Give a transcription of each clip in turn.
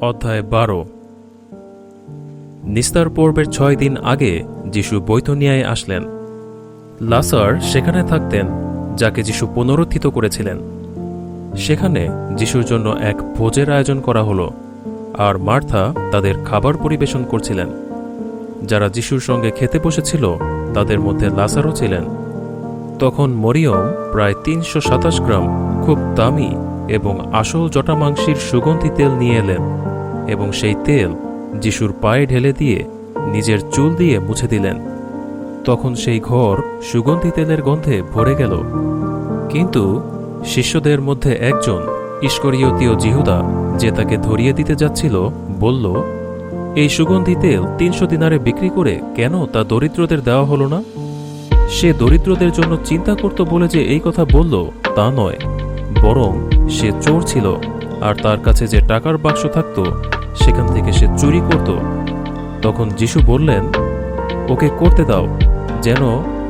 অধ্যায় বারো। নিস্তার পর্বের ছয় দিন আগে যিশু বৈতনিয়ায় আসলেন। লাসার সেখানে থাকতেন, যাকে যিশু পুনরুত্থিত করেছিলেন। সেখানে যিশুর জন্য এক ভোজের আয়োজন করা হলো, আর মার্থা তাদের খাবার পরিবেশন করছিলেন। যারা যিশুর সঙ্গে খেতে বসেছিল, তাদের মধ্যে লাসারও ছিলেন। তখন মরিয়ম প্রায় তিনশো সাতাশ গ্রাম খুব দামি এবং আসল জটামাংসির সুগন্ধি তেল নিয়ে এলেন এবং সেই তেল যিশুর পায়ে ঢেলে দিয়ে নিজের চুল দিয়ে মুছে দিলেন। তখন সেই ঘর সুগন্ধি তেলের গন্ধে ভরে গেল। কিন্তু শিষ্যদের মধ্যে একজন ইস্করিয়তীয় জিহুদা যে তাকে ধরিয়ে দিতে যাচ্ছিল, বলল, এই সুগন্ধি তেল তিনশো দিনারে বিক্রি করে কেন তা দরিদ্রদের দেওয়া হলো না? সে দরিদ্রদের জন্য চিন্তা করত বলে যে এই কথা বলল তা নয়, বরং সে চোর ছিল, আর তার কাছে যে টাকার বাক্স থাকত, সেখান থেকে সে চুরি করত। তখন যিশু বললেন, ওকে করতে দাও, যেন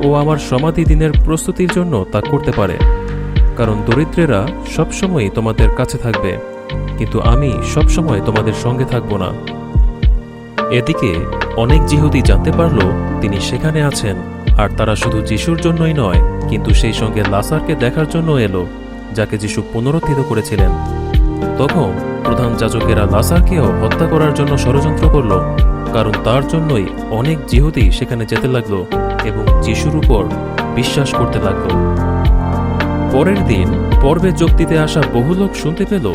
ও আমার সমাধি দিনের প্রস্তুতির জন্য তা করতে পারে। কারণ দরিদ্রেরা সবসময়ই তোমাদের কাছে থাকবে, কিন্তু আমি সবসময় তোমাদের সঙ্গে থাকব না। এদিকে অনেক জিহুদি জানতে পারল তিনি সেখানে আছেন, আর তারা শুধু যিশুর জন্যই নয়, কিন্তু সেই সঙ্গে লাসারকে দেখার জন্য এলো। যাকে যিশু পুনরুত্থিত করেছিলেন। তখন প্রধান যাজকেরা লাসারকেও হত্যা করার জন্য ষড়যন্ত্র করল, কারণ তার জন্যই অনেক জিহুদি সেখানে যেতে লাগল এবং যিশুর উপর বিশ্বাস করতে লাগল। পরের দিন পর্বে যোগ দিতে আসা বহু লোক শুনতে পেল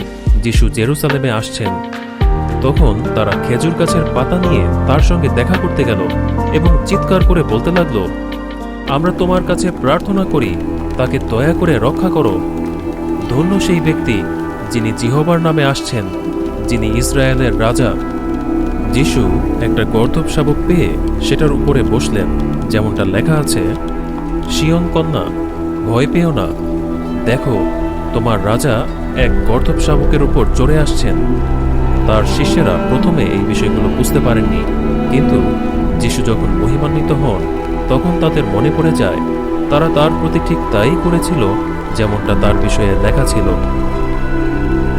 যিশু জেরুসালেমে আসছেন। তখন তারা খেজুর গাছের পাতা নিয়ে তার সঙ্গে দেখা করতে গেল এবং চিৎকার করে বলতে লাগল, আমরা তোমার কাছে প্রার্থনা করি, তাকে দয়া করে রক্ষা করো। ধন্য সেই ব্যক্তি যিনি জিহবার নামে আসছেন, যিনি ইসরায়েলের রাজা। যিশু একটা গর্ধব শাবক পেয়ে সেটার উপরে বসলেন, যেমনটা লেখা আছে, শিয়ন কন্যা, ভয় পেও না। দেখো, তোমার রাজা এক গর্ধব শাবকের উপর চড়ে আসছেন। তার শিষ্যেরা প্রথমে এই বিষয়গুলো বুঝতে পারেননি, কিন্তু যিশু যখন মহিমান্বিত হন, তখন তাদের মনে পড়ে যায়, তারা তার প্রতি ঠিক তাই করেছিল যেমনটা তার বিষয়ে লেখা ছিল।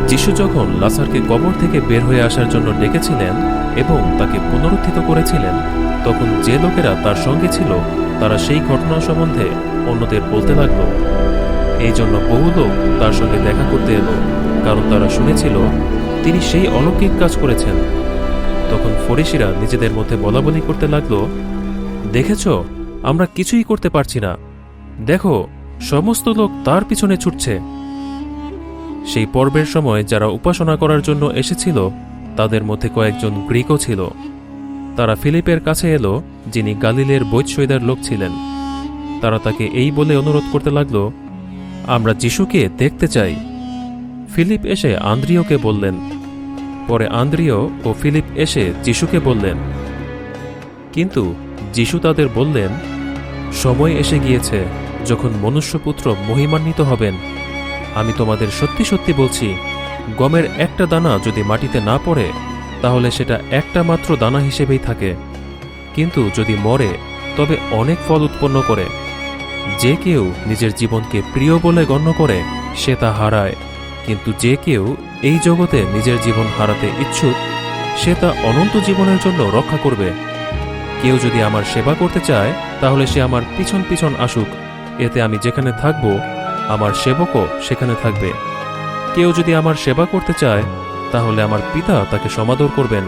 যিশু যখন লাসারকে কবর থেকে বের হয়ে আসার জন্য ডেকেছিলেন এবং তাকে পুনরুত্থিত করেছিলেন, তখন যে লোকেরা তার সঙ্গে ছিল, তারা সেই ঘটনা সম্বন্ধে অন্যদের বলতে লাগল। এই জন্য বহু লোক তার সঙ্গে দেখা করতে এলো, কারণ তারা শুনেছিল তিনি সেই অলৌকিক কাজ করেছেন। তখন ফরিসিরা নিজেদের মধ্যে বলাবলি করতে লাগল, দেখেছ, আমরা কিছুই করতে পারছি না। দেখো সমস্ত লোক তার পিছনে ছুটছে। সেই পর্বের সময় যারা উপাসনা করার জন্য এসেছিল, তাদের মধ্যে কয়েকজন গ্রিকও ছিল। তারা ফিলিপের কাছে এলো, যিনি গালিলের বৈৎসৈদার লোক ছিলেন। তারা তাকে এই বলে অনুরোধ করতে লাগল, আমরা যিশুকে দেখতে চাই। ফিলিপ এসে আন্দ্রিয়কে বললেন। পরে আন্দ্রিয় ও ফিলিপ এসে যিশুকে বললেন, কিন্তু যিশু তাদের বললেন, সময় এসে গিয়েছে। যখন মনুষ্যপুত্র মহিমান্বিত হবেন, আমি তোমাদের সত্যি সত্যি বলছি, গমের একটা দানা যদি মাটিতে না পড়ে, তাহলে সেটা একটা মাত্র দানা হিসেবেই থাকে। কিন্তু যদি মরে, তবে অনেক ফল উৎপন্ন করে। যে কেউ নিজের জীবনকে প্রিয় বলে গণ্য করে, সে তা হারায়। কিন্তু যে কেউ এই জগতে নিজের জীবন হারাতে ইচ্ছুক, সে তা অনন্ত জীবনের জন্য রক্ষা করবে। কেউ যদি আমার সেবা করতে চায়, তাহলে সে আমার পিছন পিছন আসুক। এতে আমি যেখানে থাকব, আমার সেবকও সেখানে থাকবে। কেউ যদি আমার সেবা করতে চায়, তাহলে আমার পিতা তাকে সমাদর করবেন।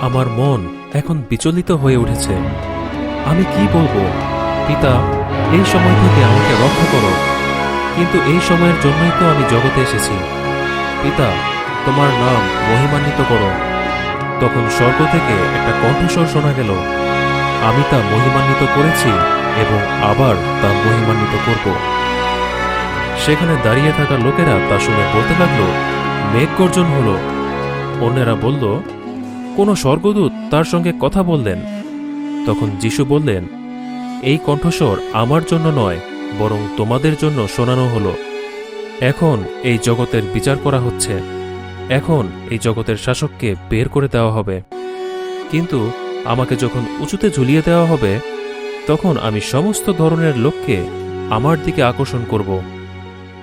আমার মন এখন বিচলিত হয়ে উঠেছে। আমি কি বলব? পিতা, এই সময় থেকে আমাকে রক্ষা করো। কিন্তু এই সময়ের জন্যই তো আমি জগতে এসেছি। পিতা, তোমার নাম মহিমান্বিত করো। তখন স্বর্গ থেকে একটা কণ্ঠস্বর শোনা গেল। আমি তা মহিমান্বিত করেছি। এবং আবার তা মহিমান্বিত করব। সেখানে দাঁড়িয়ে থাকা লোকেরা তা শুনে বলতে লাগল, মেঘ গর্জন হলো। অন্যেরা বলল, কোনো স্বর্গদূত তার সঙ্গে কথা বললেন। তখন যিশু বললেন, এই কণ্ঠস্বর আমার জন্য নয়, বরং তোমাদের জন্য শোনানো হলো। এখন এই জগতের বিচার করা হচ্ছে। এখন এই জগতের শাসককে বের করে দেওয়া হবে। কিন্তু আমাকে যখন উঁচুতে ঝুলিয়ে দেওয়া হবে তখন আমি সমস্ত ধরনের লোককে আমার দিকে আকর্ষণ করব।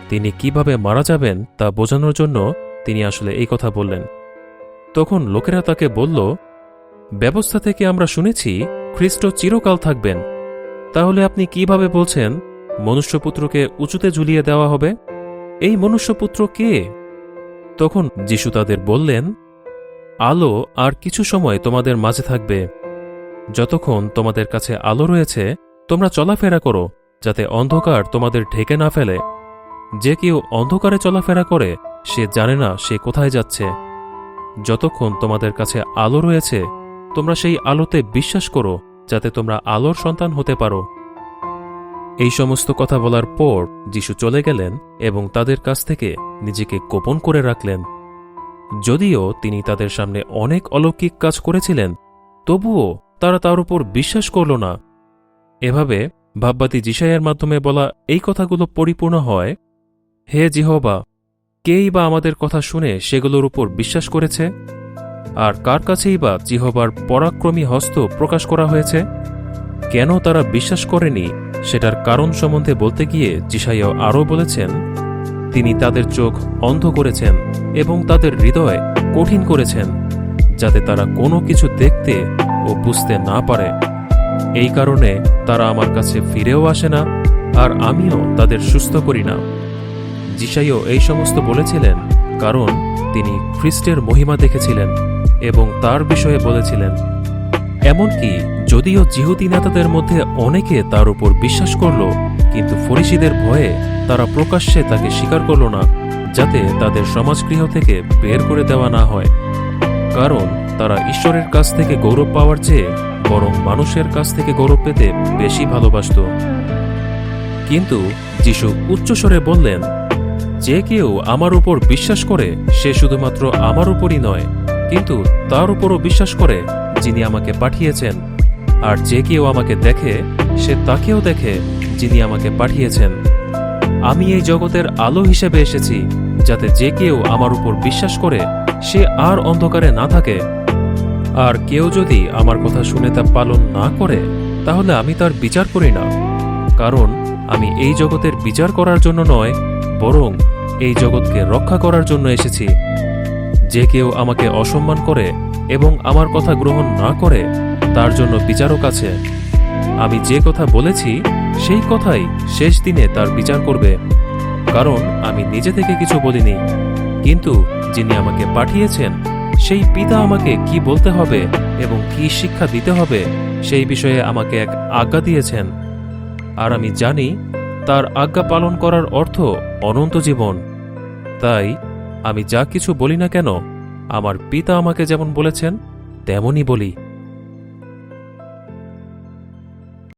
তিনি কীভাবে মারা যাবেন তা বোঝানোর জন্য তিনি আসলে এই কথা বললেন। তখন লোকেরা তাকে বলল, ব্যবস্থা থেকে আমরা শুনেছি খ্রিস্ট চিরকাল থাকবেন। তাহলে আপনি কীভাবে বলছেন, মনুষ্যপুত্রকে উঁচুতে ঝুলিয়ে দেওয়া হবে? এই মনুষ্যপুত্র কে? তখন যিশু তাদের বললেন, আলো আর কিছু সময় তোমাদের মাঝে থাকবে। যতক্ষণ তোমাদের কাছে আলো রয়েছে, তোমরা চলাফেরা করো, যাতে অন্ধকার তোমাদের ঢেকে না ফেলে। যে কেউ অন্ধকারে চলাফেরা করে, সে জানে না সে কোথায় যাচ্ছে। যতক্ষণ তোমাদের কাছে আলো রয়েছে, তোমরা সেই আলোতে বিশ্বাস করো, যাতে তোমরা আলোর সন্তান হতে পারো। এই সমস্ত কথা বলার পর যিশু চলে গেলেন এবং তাদের কাছ থেকে নিজেকে গোপন করে রাখলেন। যদিও তিনি তাদের সামনে অনেক অলৌকিক কাজ করেছিলেন, তবুও তারা তার উপর বিশ্বাস করল না। এভাবে ভাববাতি জিসাইয়ের মাধ্যমে বলা এই কথাগুলো পরিপূর্ণ হয়, হে জিহবা, কেই বা আমাদের কথা শুনে সেগুলোর উপর বিশ্বাস করেছে? আর কার কাছেই বা জিহবার পরাক্রমী হস্ত প্রকাশ করা হয়েছে? কেন তারা বিশ্বাস করেনি? সেটার কারণ সম্বন্ধে বলতে গিয়ে জিসাইয়া আরও বলেছেন, তিনি তাদের চোখ অন্ধ করেছেন এবং তাদের হৃদয় কঠিন করেছেন, যাতে তারা কোনো কিছু দেখতে ও বুঝতে না পারে। এই কারণে তারা আমার কাছে ফিরেও আসে না, আর আমিও তাদের সুস্থ করি না। জিসাইও এই সমস্ত বলেছিলেন, কারণ তিনি খ্রিস্টের মহিমা দেখেছিলেন এবং তার বিষয়ে বলেছিলেন। এমনকি যদিও জিহুদি নেতাদের মধ্যে অনেকে তার উপর বিশ্বাস করল, কিন্তু ফরিসিদের ভয়ে তারা প্রকাশ্যে তাকে স্বীকার করল না, যাতে তাদের সমাজগৃহ থেকে বের করে দেওয়া না হয়। কারণ তারা ঈশ্বরের কাছ থেকে গৌরব পাওয়ার চেয়ে বরং মানুষের কাছ থেকে গৌরব পেতে বেশি ভালোবাসত। কিন্তু যিশু উচ্চস্বরে বললেন, যে কেউ আমার উপর বিশ্বাস করে, সে শুধুমাত্র আমার উপরই নয়, কিন্তু তার উপরও বিশ্বাস করে যিনি আমাকে পাঠিয়েছেন। আর যে কেউ আমাকে দেখে, সে তাকেও দেখে যিনি আমাকে পাঠিয়েছেন। আমি এই জগতের আলো হিসেবে এসেছি, যাতে যে কেউ আমার উপর বিশ্বাস করে, সে আর অন্ধকারে না থাকে আর কেউ যদি আমার কথা শুনে তা পালন না করে, তাহলে আমি তার বিচার করি না। কারণ আমি এই জগতের বিচার করার জন্য নয়, বরং এই জগৎকে রক্ষা করার জন্য এসেছি। যে কেউ আমাকে অসম্মান করে এবং আমার কথা গ্রহণ না করে, তার জন্য বিচারক আছে। আমি যে কথা বলেছি, সেই কথাই শেষ দিনে তার বিচার করবে। কারণ আমি নিজে থেকে কিছু বলিনি। কিন্তু যিনি আমাকে পাঠিয়েছেন সেই পিতা আমাকে কি বলতে হবে এবং কি শিক্ষা দিতে হবে, সেই বিষয়ে আমাকে এক আজ্ঞা দিয়েছেন। আর আমি জানি তার আজ্ঞা পালন করার অর্থ অনন্ত জীবন। তাই আমি যা কিছু বলি না কেন, আমার পিতা আমাকে যেমন বলেছেন, তেমনই বলি।